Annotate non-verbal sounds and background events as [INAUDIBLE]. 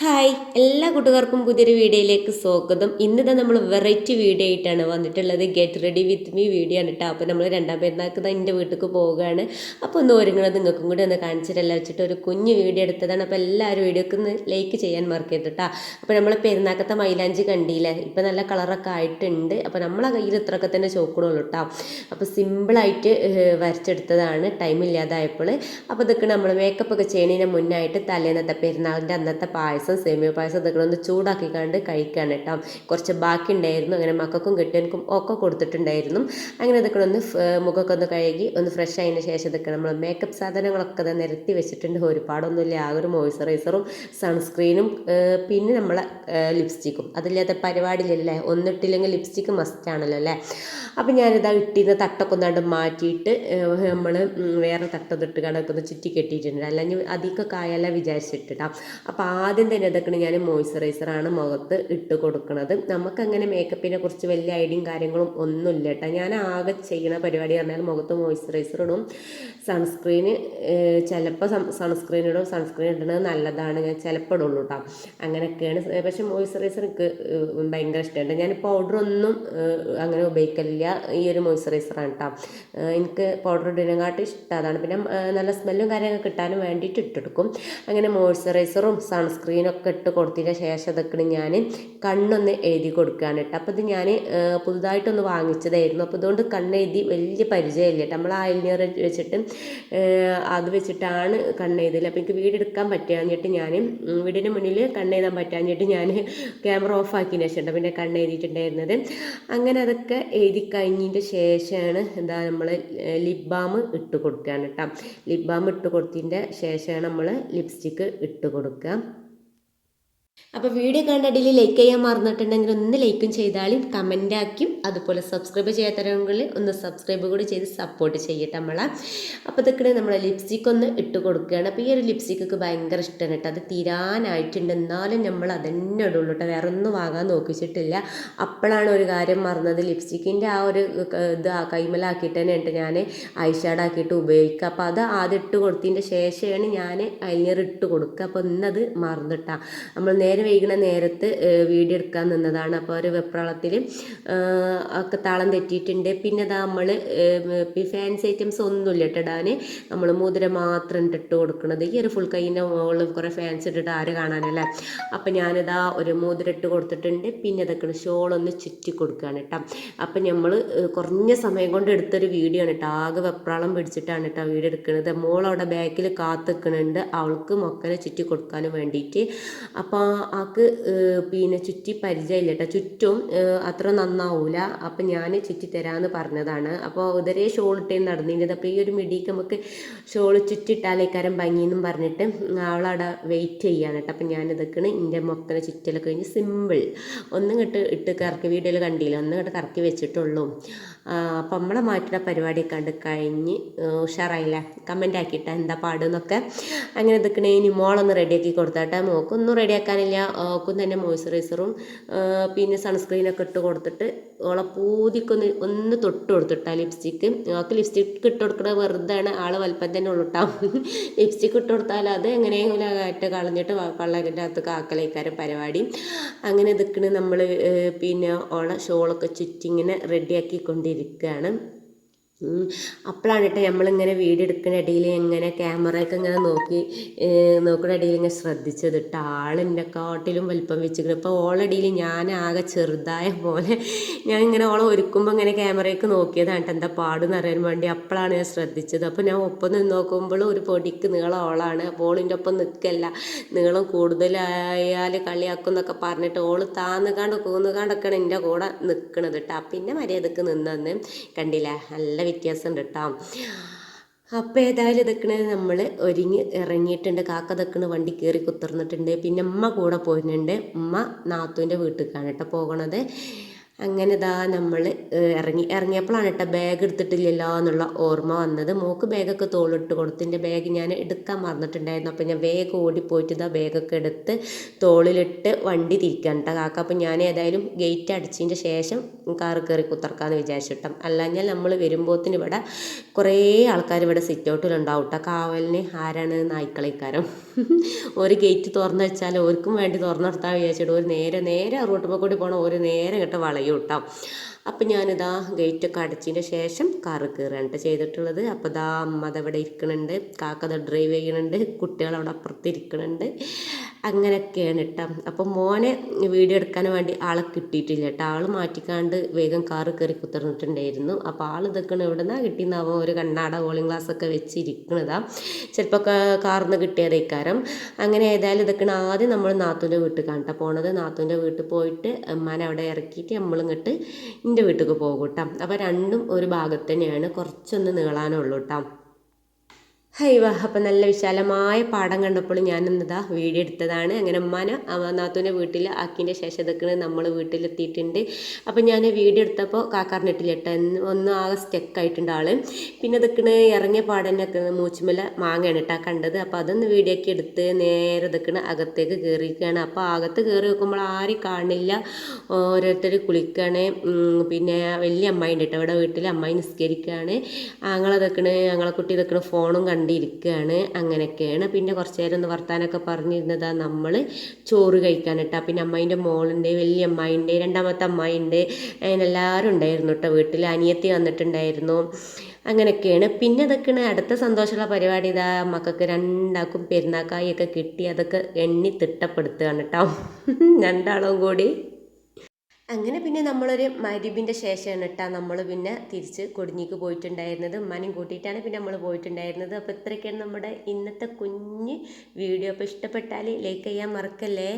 Hi എല്ലാ കൂട്ടുകാർക്കും പുതിയൊരു വീഡിയോയിലേക്ക് സ്വാഗതം. ഇന്നിതാ നമ്മൾ വെറൈറ്റി വീഡിയോ ആയിട്ടാണ് വന്നിട്ടുള്ളത്. Get ready with me video ആണ് കേട്ടോ അപ്പോൾ നമ്മൾ രണ്ടാം പെരുന്നാൾക്ക് തന്നെ എന്റെ വീട്ടിലേക്ക് പോവുകയാണ്. അപ്പോൾ ഒന്ന് ഒരുങ്ങണത് നിങ്ങൾക്കും കൂടി ഒന്ന് കാണിച്ചിട്ടല്ല വെച്ചിട്ട് ഒരു കുഞ്ഞ് വീഡിയോ എടുത്തതാണ്. അപ്പോൾ എല്ലാവരും വീഡിയോക്ക് ഒന്ന് ലൈക്ക് ചെയ്യാൻ മറക്കരുത് കേട്ടോ അപ്പോൾ നമ്മൾ പെരുന്നാക്കത്തെ മൈലാഞ്ചി കണ്ടില്ലേ? ഇപ്പോൾ നല്ല കളറൊക്കെ ആയിട്ടുണ്ട്. അപ്പോൾ നമ്മളെ കയ്യിൽ ഇത്രയൊക്കെ തന്നെ ചോക്കണുള്ളൂ കേട്ടോ അപ്പോൾ സിമ്പിളായിട്ട് വരച്ചെടുത്തതാണ്. ടൈം ഇല്ലാതായപ്പോൾ അപ്പോൾ ഇതൊക്കെ നമ്മൾ മേക്കപ്പ് ഒക്കെ ചെയ്യണതിന് മുന്നായിട്ട് തലേന്നത്തെ പെരുന്നാളിന്റെ അന്നത്തെ പായസം സേമിയ പായസം ഇതൊക്കെ ഒന്ന് ചൂടാക്കിക്കാണ്ട് കണ്ട് കഴിക്കാൻ കേട്ടോ. കുറച്ച് ബാക്കി ഉണ്ടായിരുന്നു അങ്ങനെ മക്കൾക്കും കെട്ടിയവർക്കും ഒക്കെ കൊടുത്തിട്ടുണ്ടായിരുന്നു. അങ്ങനെ ഇതൊക്കെ ഒന്ന് മുഖമൊക്കെ ഒന്ന് കഴുകി ഒന്ന് ഫ്രഷ് ആയതിന് ശേഷം ഇതൊക്കെ നമ്മൾ മേക്കപ്പ് സാധനങ്ങളൊക്കെ തന്നെ നിരത്തി വെച്ചിട്ടുണ്ട്. ഒരുപാടൊന്നുമില്ല. ആ ഒരു മോയ്സ്ചറൈസറും സൺസ്ക്രീനും പിന്നെ നമ്മളെ ലിപ്സ്റ്റിക്കും അതില്ലാത്ത പരിപാടിയിലല്ലേ ഒന്നിട്ടില്ലെങ്കിൽ ലിപ്സ്റ്റിക്ക് മസ്റ്റ് ആണല്ലോ അല്ലേ? അപ്പം ഞാനിതാ ഇട്ടിരുന്ന തട്ടൊക്കെ ഒന്നാണ്ട് മാറ്റിയിട്ട് നമ്മൾ വേറെ തട്ടൊന്നും ഇട്ട് കണക്കൊന്ന് ചുറ്റി കെട്ടിയിട്ടുണ്ട്. അല്ലെങ്കിൽ അധികം കായല്ല വിചാരിച്ചിട്ടിട്ടാ. അപ്പം ആദ്യം തന്നെ ഇതൊക്കെ ഞാൻ മോയ്സ്ചറൈസറാണ് മുഖത്ത് ഇട്ട് കൊടുക്കുന്നത് നമുക്കങ്ങനെ മേക്കപ്പിനെ കുറിച്ച് വലിയ ഐഡിയയും കാര്യങ്ങളും ഒന്നുമില്ല കേട്ടോ ഞാൻ ആകെ ചെയ്യുന്ന പരിപാടി പറഞ്ഞാൽ മുഖത്ത് മോയ്സ്ചറൈസർ ഇടും. സൺസ്ക്രീന് ചിലപ്പോൾ സൺസ്ക്രീൻ ഇടും. സൺസ്ക്രീൻ ഇടുന്നത് നല്ലതാണ്. ഞാൻ ചിലപ്പോൾ ഇടുള്ളൂ കേട്ടോ അങ്ങനെയൊക്കെയാണ് പക്ഷേ മോയ്സ്ചറൈസർ എനിക്ക് ഭയങ്കര ഇഷ്ടമുണ്ട് ഞാൻ പൗഡർ ഒന്നും അങ്ങനെ ഉപയോഗിക്കലില്ല. ഈ ഒരു മോയ്സ്ചറൈസറാണ് കേട്ടോ എനിക്ക് പൗഡർ ഇടുന്നതിനെക്കാട്ടും ഇഷ്ടം അതാണ്. പിന്നെ നല്ല സ്മെല്ലും കാര്യങ്ങളൊക്കെ കിട്ടാനും വേണ്ടിയിട്ട് ഇട്ടെടുക്കും. അങ്ങനെ മോയ്സ്ചറൈസറും സൺസ്ക്രീനും ഒക്കെ ഇട്ട് കൊടുത്തതിന് ശേഷം ഇതൊക്കെ ഞാൻ കണ്ണൊന്ന് എഴുതി കൊടുക്കുകയാണ് കേട്ടോ അപ്പോൾ ഇത് ഞാൻ പുതുതായിട്ടൊന്ന് വാങ്ങിച്ചതായിരുന്നു. അപ്പോൾ ഇതുകൊണ്ട് കണ്ണെഴുതി വലിയ പരിചയമില്ല കേട്ടോ നമ്മൾ ഐലിനിയർ വെച്ചിട്ട് അത് വെച്ചിട്ടാണ് കണ്ണെഴുതൽ അപ്പോൾ എനിക്ക് വീടെടുക്കാൻ പറ്റുകയെന്നിട്ട് ഞാൻ വീടിന്റെ മുന്നിൽ കണ്ണെഴുതാൻ പറ്റുകയെന്നിട്ട് ഞാൻ ക്യാമറ ഓഫ് ആക്കിയതിന് ശേഷം പിന്നെ കണ്ണെഴുതിയിട്ടുണ്ടായിരുന്നത്. അങ്ങനെ അതൊക്കെ എഴുതി കഴിഞ്ഞതിന്റെ ശേഷമാണ് എന്താ നമ്മൾ ലിപ് ബാം ഇട്ട് കൊടുക്കുകയാണ് കേട്ടോ. ലിപ് ബാം ഇട്ട് കൊടുത്തതിന്റെ ശേഷമാണ് നമ്മൾ ലിപ്സ്റ്റിക്ക് ഇട്ട് കൊടുക്കുക. അപ്പോൾ വീഡിയോ കണ്ടടിയിൽ ലൈക്ക് ചെയ്യാൻ മറന്നിട്ടുണ്ടെങ്കിൽ ഒന്ന് ലൈക്കും ചെയ്താലും കമന്റ് ആക്കിയും അതുപോലെ സബ്സ്ക്രൈബ് ചെയ്യാത്തവരെങ്കിൽ ഒന്ന് സബ്സ്ക്രൈബ് കൂടി ചെയ്ത് സപ്പോർട്ട് ചെയ്യട്ടെ നമ്മളെ. അപ്പോൾ ഇതൊക്കെ നമ്മൾ ലിപ്സ്റ്റിക് ഒന്ന് ഇട്ട് കൊടുക്കുകയാണ്. അപ്പോൾ ഈ ഒരു ലിപ്സ്റ്റിക്കൊക്കെ ഭയങ്കര ഇഷ്ടമാണ് കേട്ടോ. അത് തീരാനായിട്ടുണ്ട്. എന്നാലും നമ്മൾ അതന്നെ ഇടുള്ളൂ കേട്ടോ. വേറെ ഒന്നും വാങ്ങാൻ നോക്കിച്ചിട്ടില്ല. അപ്പോഴാണ് ഒരു കാര്യം മറന്നത്. ലിപ്സ്റ്റിക്കിന്റെ ആ ഒരു ഇത് കൈമലാക്കിയിട്ട് തന്നെ ഉണ്ട് ഞാൻ ഐഷാഡ് ആക്കിയിട്ട് ഉപയോഗിക്കുക. അപ്പോൾ അത് ആദ്യം ഇട്ട് കൊടുത്തതിന്റെ ശേഷമാണ് ഞാൻ അലിയർ ഇട്ട് കൊടുക്കുക. അപ്പോൾ ഇന്നത് മറന്നിട്ടാണ് നമ്മൾ നേരെ വൈകുന്ന നേരത്ത് വീഡിയോ എടുക്കാൻ നിന്നതാണ്. അപ്പോൾ ഒരു വെപ്രാളത്തിൽ ഒക്കെ താളം തെറ്റിയിട്ടുണ്ട്. പിന്നെ അത് നമ്മൾ ഫാൻസി ഐറ്റംസ് ഒന്നുമില്ല ഇല്ല ഇടാൻ നമ്മൾ മുതിര മാത്രം ഇട്ടിട്ട് കൊടുക്കുന്നത് ഈ ഒരു ഫുൾ കൈയിന്റെ മുകളിൽ കുറേ ഫാൻസ് ഇട്ടിട്ട് ആര് കാണാനല്ലേ? അപ്പം ഞാനിതാ ഒരു മോതിരം ഇട്ട് കൊടുത്തിട്ടുണ്ട്. പിന്നെ ഇതൊക്കെ ഷോളൊന്ന് ചുറ്റി കൊടുക്കുകയാണ് കേട്ടോ. അപ്പം നമ്മൾ കുറഞ്ഞ സമയം കൊണ്ട് എടുത്തൊരു വീഡിയോ ആണ് കേട്ടോ. ആകെ വെപ്രാളം പിടിച്ചിട്ടാണ് കേട്ടോ വീഡിയോ എടുക്കുന്നത് മോൾ ബാക്കിൽ കാത്തു നിൽക്കുന്നുണ്ട് അവൾക്ക് മൊക്കനെ ചുറ്റി കൊടുക്കാനും വേണ്ടിയിട്ട് അപ്പോൾ ആൾക്ക് ആക്ക് പിന്നെ ചുറ്റി പരിചയമില്ല കേട്ടോ ചുറ്റും അത്ര നന്നാവൂല. അപ്പം ഞാൻ ചുറ്റി തരാമെന്ന് പറഞ്ഞതാണ്. അപ്പോൾ ഉദരെ ഷോൾ ഇട്ടേ നടന്നിരുന്നത്. അപ്പോൾ ഈ ഒരു മിടിക്ക് നമുക്ക് ഷോൾ ചുറ്റിട്ടാലേക്കാരം ഭംഗിയെന്നും പറഞ്ഞിട്ട് അവളവിടെ വെയിറ്റ് ചെയ്യാണ് കേട്ടോ അപ്പം ഞാൻ ഇതൊക്കെയാണ് എന്റെ മൊക്കനെ ചുറ്റലൊക്കെ കഴിഞ്ഞ് സിമ്പിൾ ഒന്നും ഇങ്ങോട്ട് ഇട്ട് കറക്കി വീഡിയോയിൽ കണ്ടില്ല? ഒന്നും ഇങ്ങോട്ട് കറക്കി വെച്ചിട്ടുള്ളൂ. അപ്പം നമ്മളെ മാറ്റുന്ന പരിപാടി കണ്ട് കഴിഞ്ഞ് ഉഷാറായില്ലേ? കമന്റ് ആക്കിയിട്ട് എന്താ പാടുന്നൊക്കെ അങ്ങനെ ഇതൊക്കെ ഇനി മോളൊന്ന് റെഡിയാക്കി കൊടുത്താട്ടെ മോക്കൊന്നും റെഡിയാക്കാനില്ല ഓക്കും തന്നെ മോയ്സ്ചറൈസറും പിന്നെ സൺസ്ക്രീനൊക്കെ ഇട്ട് കൊടുത്തിട്ട് ഓളെ പൂതിക്കൊന്ന് ഒന്ന് തൊട്ട് കൊടുത്തിട്ടാ ലിപ്സ്റ്റിക്ക്. ഓക്ക് ലിപ്സ്റ്റിക്ക് ഇട്ട് കൊടുക്കണത് വെറുതെ ആണ് ആൾ വലിപ്പം തന്നെ ഉള്ളിട്ടാവും ലിപ്സ്റ്റിക്ക് ഇട്ട് കൊടുത്താൽ അത് എങ്ങനെയെങ്കിലും ആയിട്ട് കളഞ്ഞിട്ട് കള്ളതിന്റെ അകത്ത് കാക്കലേക്കാരം പരിപാടി. അങ്ങനെ ഇതൊക്കെ നമ്മൾ പിന്നെ ഓളെ ഷോളൊക്കെ ചുറ്റിങ്ങനെ റെഡിയാക്കി കൊണ്ടിരിക്കുകയാണ് ഉം. അപ്പോഴാണ് കേട്ടോ നമ്മളിങ്ങനെ വീഡിയോ എടുക്കുന്ന ഇടയിൽ ഇങ്ങനെ ക്യാമറയൊക്കെ ഇങ്ങനെ നോക്കി നോക്കുന്ന ഇടയിൽ ഇങ്ങനെ ശ്രദ്ധിച്ചത് കേട്ടോ ആളിന്റെ കാട്ടിലും വലിപ്പം വെച്ചിരിക്കണം ഇപ്പോൾ ഓളടിയിൽ ഞാൻ ആകെ ചെറുതായ പോലെ ഞാൻ ഇങ്ങനെ ഓളെ ഒരുക്കുമ്പോൾ ഇങ്ങനെ ക്യാമറയൊക്കെ നോക്കിയതാണ് കേട്ടോ എന്താ പാടെന്ന് അറിയാൻ വേണ്ടി അപ്പോഴാണ് ഞാൻ ശ്രദ്ധിച്ചത്. അപ്പോൾ ഞാൻ ഒപ്പം നിന്ന് നോക്കുമ്പോൾ ഒരു പൊടിക്ക് നീളം ഓളാണ്. അപ്പോൾ ഓളിന്റെ ഒപ്പം നിൽക്കല്ല നീളം കൂടുതലായാൽ കളിയാക്കും എന്നൊക്കെ പറഞ്ഞിട്ട് ഓൾ താന്നുകാണ്ട് കൂന്നുകാണ്ടൊക്കെയാണ് എന്റെ കൂടെ നിൽക്കണത് കേട്ടോ പിന്നെ മര്യാദയ്ക്ക് നിന്നെന്ന്. കണ്ടില്ല? നല്ല വ്യത്യാസമുണ്ട് കേട്ടോ അപ്പോൾ ഏതായാലും ഇതൊക്കെ നമ്മൾ ഒരുങ്ങി ഇറങ്ങിയിട്ടുണ്ട്. കാക്ക ഇതൊക്കെ വണ്ടി കയറി കുത്തിർന്നിട്ടുണ്ട്. പിന്നെ ഉമ്മ കൂടെ പോയിട്ടുണ്ട്. ഉമ്മ നാത്തൂന്റെ വീട്ടിലേക്കാണ് കേട്ടോ പോകണത്. അങ്ങനെ ഇതാ നമ്മൾ ഇറങ്ങി ഇറങ്ങിയപ്പോഴാണ് കേട്ടോ ബാഗ് എടുത്തിട്ടില്ലല്ലോ എന്നുള്ള ഓർമ്മ വന്നത്. മോക്ക് ബാഗൊക്കെ തോളിട്ട് കൊടുത്തിന്റെ ബാഗ് ഞാൻ എടുക്കാൻ മറന്നിട്ടുണ്ടായിരുന്നു. അപ്പോൾ ഞാൻ വേഗം ഓടിപ്പോയിട്ട് ഇതാ ബാഗൊക്കെ എടുത്ത് തോളിലിട്ട് വണ്ടി തിരിക്കാൻ കേട്ടോ കാക്ക. അപ്പോൾ ഞാൻ ഏതായാലും ഗേറ്റ് അടിച്ചതിന്റെ ശേഷം കാറ് കയറി കുത്തർക്കാമെന്ന് വിചാരിച്ചിട്ടും അല്ലാഞ്ഞാൽ നമ്മൾ വരുമ്പോത്തിന് ഇവിടെ കുറേ ആൾക്കാർ ഇവിടെ സിറ്റ് ഔട്ടിലുണ്ടാവും കേട്ടോ കാവലിന് ആരാണ് നായ്ക്കളിക്കാരൻ [LAUGHS] ഒരു ഗേറ്റ് തുറന്നു വെച്ചാൽ ഓർക്കും വേണ്ടി തുറന്നെടുത്താൽ വിചാരിച്ചിട്ട് ഒരു നേരെ നേരെ റൂട്ടുമ്പോൾ കൂടി പോകണം ഒരു നേരെ കേട്ടോ വളയും. കേട്ടോ അപ്പം ഞാനിതാ ഗേറ്റൊക്കെ അടച്ചതിന്റെ ശേഷം കാറ് കയറുകയാണ് ചെയ്തിട്ടുള്ളത്. അപ്പോൾ ഇതാ അമ്മ അതവിടെ ഇരിക്കണുണ്ട്. കാക്ക ഡ്രൈവ് ചെയ്യണുണ്ട്. കുട്ടികൾ അവിടെ അപ്പുറത്ത് ഇരിക്കണുണ്ട്. അങ്ങനെയൊക്കെയാണ് കേട്ടോ അപ്പം മോനെ വീഡിയോ എടുക്കാൻ വേണ്ടി ആളെ കിട്ടിയിട്ടില്ല കേട്ടോ ആൾ മാറ്റിക്കാണ്ട് വേഗം കാറ് കയറി കുത്തിർന്നിട്ടുണ്ടായിരുന്നു. അപ്പോൾ ആൾ ഇതൊക്കെയാണ് എവിടെ നിന്നാണ് കിട്ടിയെന്നാവും ഒരു കണ്ണാട കോളിംഗ് ഗ്ലാസ് ഒക്കെ വെച്ചിരിക്കുന്നതാണ് ചിലപ്പോൾ നിന്ന് കിട്ടിയതേക്കാരം അങ്ങനെ ഏതായാലും ഇതൊക്കെയാണ് ആദ്യം നമ്മൾ നാത്തൂന്റെ വീട്ടിൽ കാണട്ടെ പോണത് നാത്തൂന്റെ വീട്ടിൽ പോയിട്ട് അമ്മാനെ അവിടെ ഇറക്കിയിട്ട് നമ്മളിങ്ങോട്ട് എന്റെ വീട്ടിലേക്ക് പോകും കേട്ടോ അപ്പോൾ രണ്ടും ഒരു ഭാഗത്ത് തന്നെയാണ്. കുറച്ചൊന്ന് നീളാനുള്ളൂ കേട്ടോ ഹൈവ. അപ്പം നല്ല വിശാലമായ പാടം കണ്ടപ്പോൾ ഞാൻ ഇന്നതാ വീഡിയോ എടുത്തതാണ്. അങ്ങനെ ഉമ്മാനെ നാത്തൂന്റെ വീട്ടിൽ ആക്കിന്റെ ശേഷം ഇതൊക്കെ നമ്മൾ വീട്ടിലെത്തിയിട്ടുണ്ട്. അപ്പം ഞാൻ വീഡിയോ എടുത്തപ്പോൾ കാക്കാറിനിട്ടില്ല കേട്ടോ ഒന്ന് ആകെ സ്റ്റെക്കായിട്ടുണ്ട് ആൾ പിന്നെ ഇതൊക്കെ ഇറങ്ങിയ പാടനൊക്കെ മൂച്ചുമല മാങ്ങയാണ് കേട്ടോ കണ്ടത്. അപ്പോൾ അതൊന്ന് വീഡിയോ ഒക്കെ എടുത്ത് നേരെ ഇതൊക്കെ അകത്തേക്ക് കയറിയിരിക്കുകയാണ് അപ്പോൾ അകത്ത് കയറി നോക്കുമ്പോൾ ആരും കാണില്ല. ഓരോരുത്തർ കുളിക്കുകയാണ് പിന്നെ വലിയ അമ്മായി ഉണ്ട് കേട്ടോ ഇവിടെ വീട്ടിൽ അമ്മായി നിസ്കരിക്കുകയാണ് ആങ്ങളതൊക്കെ ആങ്ങളെ കുട്ടി ഇതൊക്കെ ഫോണും കണ്ട് കണ്ടിരിക്കുകയാണ് അങ്ങനെയൊക്കെയാണ്. പിന്നെ കുറച്ച് നേരം ഒന്ന് വർത്താനൊക്കെ പറഞ്ഞിരുന്നതാ നമ്മൾ ചോറ് കഴിക്കാൻ കേട്ടോ പിന്നെ അമ്മായിന്റെ മോളുണ്ട് വലിയ അമ്മായിണ്ട് രണ്ടാമത്തെ അമ്മായിണ്ട്. അതിനെല്ലാവരും ഉണ്ടായിരുന്നു കേട്ടോ. വീട്ടിൽ അനിയത്തി വന്നിട്ടുണ്ടായിരുന്നു. അങ്ങനെയൊക്കെയാണ്. പിന്നെ അതൊക്കെയാണ് അടുത്ത സന്തോഷമുള്ള പരിപാടി. ഇതാ മക്കൾക്ക് രണ്ടാക്കും പെരുന്നാക്കായൊക്കെ കിട്ടി. അതൊക്കെ എണ്ണി തിട്ടപ്പെടുത്തുകയാണ് കേട്ടോ. [LAUGHS] രണ്ടാളും കൂടി. അങ്ങനെ പിന്നെ നമ്മളൊരു മരുവിന്റെ ശേഷമാണ് കേട്ടോ നമ്മൾ പിന്നെ തിരിച്ച് കൊടിഞ്ഞിക്ക് പോയിട്ടുണ്ടായിരുന്നത്. ഉമ്മാനും കൂട്ടിയിട്ടാണ് പിന്നെ നമ്മൾ പോയിട്ടുണ്ടായിരുന്നത്. അപ്പോൾ ഇത്രയൊക്കെയാണ് നമ്മുടെ ഇന്നത്തെ കുഞ്ഞ് വീഡിയോ. അപ്പോൾ ഇഷ്ടപ്പെട്ടാൽ ലൈക്ക് ചെയ്യാൻ മറക്കല്ലേ?